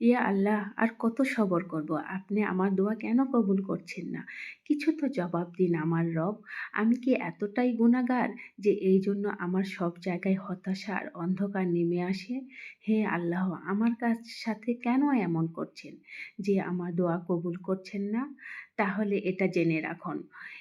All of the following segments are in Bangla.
ইয়া আল্লাহ, আর কত সবর করব? আপনি আমার দোয়া কেন কবুল করছেন না? কিছু তো জবাব দিন আমার রব। আমি কি এতটাই গুণাগার যে এই জন্য আমার সব জায়গায় হতাশা আর অন্ধকার নেমে আসে? হে আল্লাহ, আমার কাছ সাথে কেন এমন করছেন যে আমার দোয়া কবুল করছেন না? তাহলে এটা জেনে রাখুন।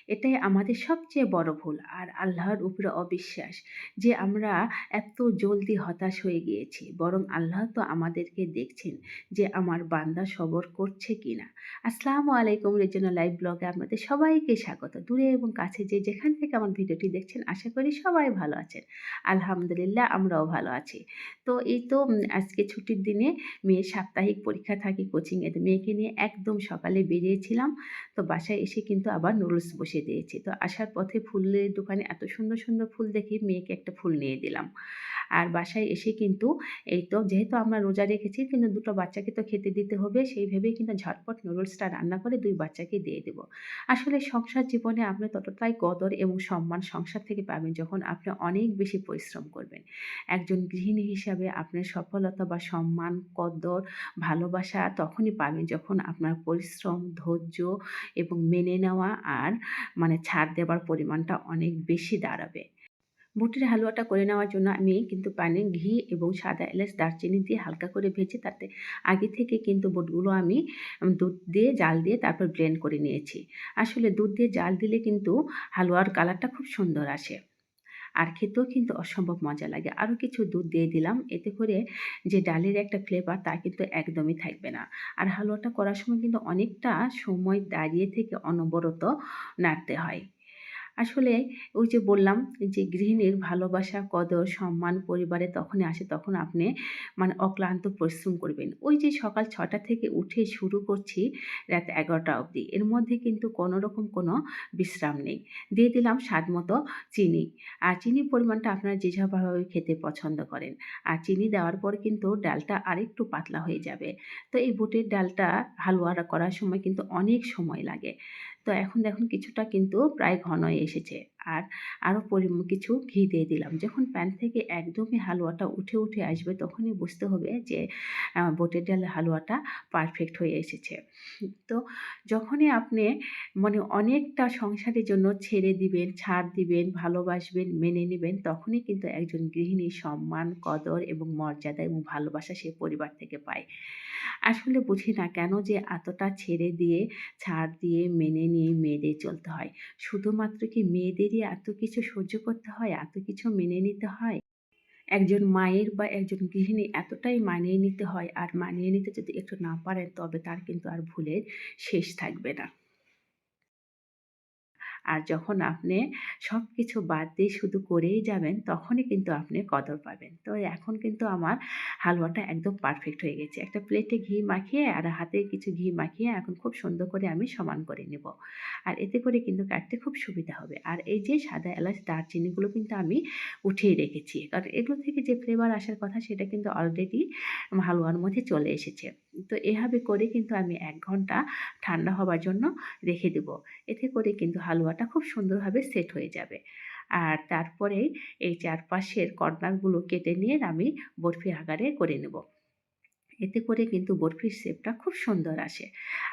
এটাই আমাদের সবচেয়ে বড় ভুল আর আল্লাহর উপরে অবিশ্বাস যে আমরা এত জলদি হতাশ হয়ে গিয়েছি। বরং আল্লাহ তো আমাদেরকে দেখছেন যে আমার বান্দা সবর করছে কিনা। আসসালামু আলাইকুম রেজনা লাইভ ব্লগে আপনাদের সবাইকে স্বাগত। দূরে এবং কাছে যে যেখান থেকে আমার ভিডিওটি দেখছেন, আশা করি সবাই ভালো আছেন। আলহামদুলিল্লাহ, আমরাও ভালো আছি। তো এই তো আজকে ছুটির দিনে মেয়ের সাপ্তাহিক পরীক্ষা থাকে কোচিংয়ে। মেয়েকে নিয়ে একদম সকালে বেরিয়েছিলাম। তো বাসায় এসে কিন্তু আবার নুডলস বসিয়ে দিয়েছি। তো আসার পথে ফুলের দোকানে এত সুন্দর সুন্দর ফুল দেখে মেয়েকে একটা ফুল নিয়ে দিলাম। আর বাসায় এসে কিন্তু এই তো যেহেতু আমরা রোজা রেখেছি, কিন্তু দুটো বাচ্চাকে তো খেতে দিতে হবে, সেই ভেবেই কিন্তু ঝটপট নুডলসটা রান্না করে দুই বাচ্চাকে দিয়ে দেব। আসলে সংসার জীবনে আপনি ততটাই কদর এবং সম্মান সংসার থেকে পাবেন যখন আপনি অনেক বেশি পরিশ্রম করবেন। একজন গৃহিণী হিসাবে আপনার সফলতা বা সম্মান, কদর, ভালোবাসা তখনই পাবেন যখন আপনার পরিশ্রম, ধৈর্য এবং মেনে নেওয়া আর মানে ছাড় দেবার পরিমাণটা অনেক বেশি দাঁড়াবে। বুটের হালুয়াটা করে নেওয়ার জন্য আমি কিন্তু প্যানে ঘি এবং সাদা এলাচ, দারচিনি দিয়ে হালকা করে ভেজে তাতে আগে থেকে কিন্তু বুটগুলো আমি দুধ দিয়ে, জাল দিয়ে তারপর ব্লেন্ড করে নিয়েছি। আসলে দুধ দিয়ে জাল দিলে কিন্তু হালুয়ার কালারটা খুব সুন্দর আসে। আর খেতেও কিন্তু অসম্ভব মজা লাগে। আরও কিছু দুধ দিয়ে দিলাম। এতে করে যে ডালের একটা ফ্লেভার তা কিন্তু একদমই থাকবে না। আর হালুয়াটা করার সময় কিন্তু অনেকটা সময় দাঁড়িয়ে থেকে অনবরত নাড়তে হয়। আসলে ওই যে বললাম যে গৃহিণীর ভালোবাসা, কদর, সম্মান পরিবারে তখনই আসে তখন আপনি মানে অক্লান্ত পরিশ্রম করবেন। ওই যে সকাল ছটা থেকে উঠে শুরু করছি রাত এগারোটা অবধি। এর মধ্যে কিন্তু কোনো রকম কোনো বিশ্রাম নেই। দিয়ে দিলাম স্বাদ মতো চিনি। আর চিনির পরিমাণটা আপনারা যেভাবে খেতে পছন্দ করেন। আর চিনি দেওয়ার পর কিন্তু ডালটা আরেকটু পাতলা হয়ে যাবে। তো এই বুটের ডালটা হালুয়া করার সময় কিন্তু অনেক সময় লাগে। তো এখন দেখুন কিছুটা কিন্তু প্রায় ঘন এসেছে। আর আরও পরি কিছু ঘি দিয়ে দিলাম। যখন প্যান থেকে একদমই হালুয়াটা উঠে উঠে আসবে তখনই বুঝতে হবে যে বোটের ডালের হালুয়াটা পারফেক্ট হয়ে এসেছে। তো যখনই আপনি মানে অনেকটা সংসারের জন্য ছেড়ে দিবেন, ছাড় দিবেন, ভালোবাসবেন, মেনে নেবেন, তখনই কিন্তু একজন গৃহিণীর সম্মান, কদর এবং মর্যাদা এবং ভালোবাসা সে পরিবার থেকে পায়। আসলে বুঝি না কেন যে এতটা ছেড়ে দিয়ে, ছাড় দিয়ে, মেনে নিয়ে মেয়েদের চলতে হয়। শুধুমাত্র কি মেয়েদেরই এত কিছু সহ্য করতে হয়, এত কিছু মেনে নিতে হয়। একজন মায়ের বা একজন গৃহিণী এতটাই মানিয়ে নিতে হয়, আর মানিয়ে নিতে যদি একটু না পারেন, তবে তার কিন্তু আর ভুলের শেষ থাকবে না। আর যখন আপনি সব কিছু বাদ দিয়ে শুধু করেই যাবেন, তখনই কিন্তু আপনি কদর পাবেন। তো এখন কিন্তু আমার হালুয়াটা একদম পারফেক্ট হয়ে গেছে। একটা প্লেটে ঘি মাখিয়ে আর হাতে কিছু ঘি মাখিয়ে এখন খুব সুন্দর করে আমি সমান করে নেব। আর এতে করে কিন্তু কাটতে খুব সুবিধা হবে। আর এই যে সাদা এলাচ, দারচিনিগুলো কিন্তু আমি উঠিয়ে রেখেছি। কারণ এগুলো থেকে যে ফ্লেভার আসার কথা, সেটা কিন্তু অলরেডি হালুয়ার মধ্যে চলে এসেছে। তো এভাবে করে কিন্তু আমি এক ঘণ্টা ঠান্ডা হবার জন্য রেখে দেব। এতে করে কিন্তু হালুয়াটা খুব সুন্দরভাবে সেট হয়ে যাবে। আর তারপরে এই চারপাশের কর্নারগুলো কেটে নিয়ে আমি বরফি আকারে করে নেব। এতে করে কিন্তু বরফির শেপটা খুব সুন্দর আসে।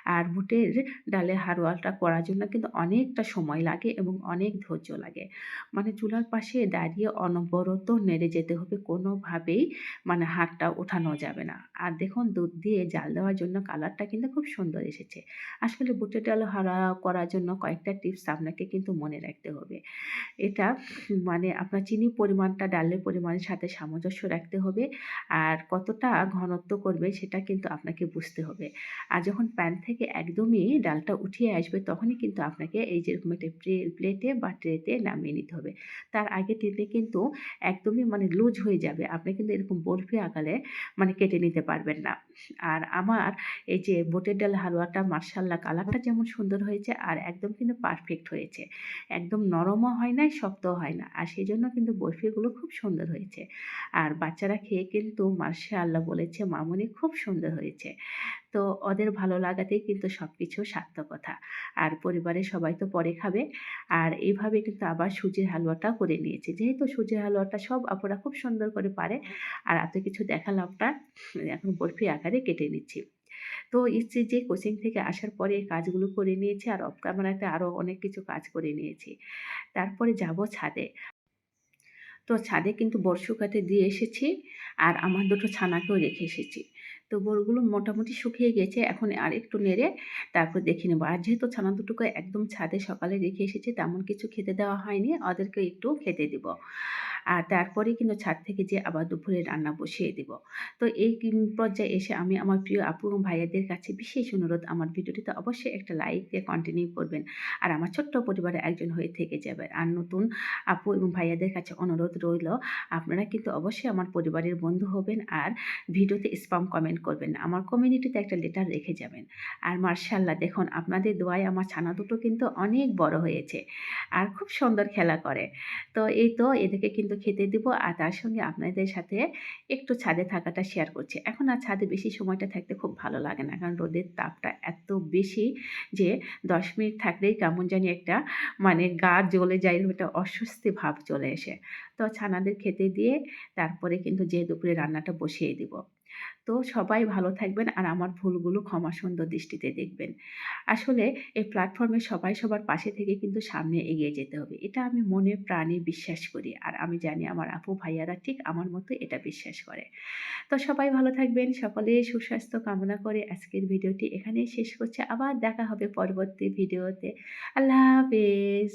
আর বুটের ডালে হারওয়ালটা করার জন্য কিন্তু অনেকটা সময় লাগে এবং অনেক ধৈর্য লাগে। মানে চুলার পাশে দাঁড়িয়ে অনবরত নেড়ে যেতে হবে, কোনোভাবেই মানে হাতটা ওঠানো যাবে না। আর দেখুন, দুধ দিয়ে জাল দেওয়ার জন্য কালারটা কিন্তু খুব সুন্দর এসেছে। আসলে বুটের ডাল হারা করার জন্য কয়েকটা টিপস আপনাকে কিন্তু মনে রাখতে হবে। এটা মানে আপনার চিনি পরিমাণটা, ডালের পরিমাণের সাথে সামঞ্জস্য রাখতে হবে। আর কতটা ঘনত্ব করবে সেটা কিন্তু আপনাকে বুঝতে হবে। আর যখন প্যান থেকে একদমই ডালটা উঠিয়ে আসবে তখনই কিন্তু আপনাকে এই যেরকম একটা প্লেটে বা ট্রেতে নামিয়ে নিতে হবে। তার আগে ট্রেতে কিন্তু একদমই মানে লুজ হয়ে যাবে। আপনি কিন্তু এরকম বরফি আকারে মানে কেটে নিতে পারবেন না। আর আমার এই যে বোটের ডাল হালুয়াটা মার্শাল্লাহ কালারটা যেমন সুন্দর হয়েছে আর একদম কিন্তু পারফেক্ট হয়েছে। একদম নরমও হয় না শক্তও হয় না। আর সেই জন্য কিন্তু বরফিগুলো খুব সুন্দর হয়েছে। আর বাচ্চারা খেয়ে কিন্তু মার্শাল্লাহ বলেছে, মামুনি বলি খুব সুন্দর হয়েছে। তো ওদের ভালো লাগাতেই কিন্তু সবকিছু সার্থকতা। আর পরিবারের সবাই তো পরে খাবে। আর এইভাবে কিন্তু আবার সুজির হালুয়াটা করে নিয়েছি। যেহেতু সুজির হালুয়াটা সব আপুরা খুব সুন্দর করে পারে। আর এত কিছু দেখালাম না। এখন বরফি আকারে কেটে নিচ্ছি। তো ইচ্ছে যে কোচিং থেকে আসার পরে এই কাজগুলো করে নিয়েছি, আর অফ ক্যামেরাতে আরও অনেক কিছু কাজ করে নিয়েছি। তারপরে যাব ছাদে। তো ছাদে কিন্তু বর্ষকাতে দিয়ে এসেছি আর আমার দুটো ছানাকেও রেখে এসেছি। তো বোরগুলো মোটামুটি শুকিয়ে গেছে। এখন আর একটু নেড়ে তারপর দেখে নেব আর যেহেতু ছানা দুটোকে একদম ছাদে সকালে রেখে এসেছি, তেমন কিছু খেতে দেওয়া হয়নি। ওদেরকে একটু খেতে দিব। আর তারপরেই কিন্তু ছাদ থেকে যেয়ে আবার দুপুরে রান্না বসিয়ে দিব। তো এই পর্যায়ে এসে আমি আমার প্রিয় আপু এবং ভাইয়াদের কাছে বিশেষ অনুরোধ, আমার ভিডিওটিতে অবশ্যই একটা লাইক দিয়ে কন্টিনিউ করবেন। আর আমার ছোট্ট পরিবারের একজন হয়ে থেকে যাবেন। আর নতুন আপু এবং ভাইয়াদের কাছে অনুরোধ রইল, আপনারা কিন্তু অবশ্যই আমার পরিবারের বন্ধু হবেন আর ভিডিওতে স্পাম কমেন্ট করবেন, আমার কমিউনিটিতে একটা লেটার রেখে যাবেন। আর মার্শাল্লাহ, দেখুন আপনাদের দোয়ায় আমার ছানা দুটো কিন্তু অনেক বড় হয়েছে। আর খুব সুন্দর খেলা করে। তো এই তো এদেরকে কিন্তু খেতে দিব আর তার সঙ্গে আপনাদের সাথে একটু ছাদে থাকাটা শেয়ার করছি। এখন আর ছাদে বেশি সময়টা থাকতে খুব ভালো লাগে না। কারণ রোদের তাপটা এত বেশি যে ১০ মিনিট থাকলেই কেমন জানি একটা মানে গা জ্বলে যায়, একটা অস্বস্তি ভাব চলে আসে। তো ছানাদের খেতে দিয়ে তারপরে কিন্তু যে দুপুরে রান্নাটা বসিয়ে দিব। তো সবাই ভালো থাকবেন আর আমার ভুলগুলো ক্ষমা সুন্দর দৃষ্টিতে দেখবেন। আসলে এই প্ল্যাটফর্মে সবাই সবার পাশে থেকে কিন্তু সামনে এগিয়ে যেতে হবে। এটা আমি মনে প্রাণে বিশ্বাস করি। আর আমি জানি আমার আপু ভাইয়ারা ঠিক আমার মতো এটা বিশ্বাস করে। তো সবাই ভালো থাকবেন। সকলে সুস্বাস্থ্য কামনা করে আজকের ভিডিওটি এখানেই শেষ করছে আবার দেখা হবে পরবর্তী ভিডিওতে। আল্লাহ হাফেজ।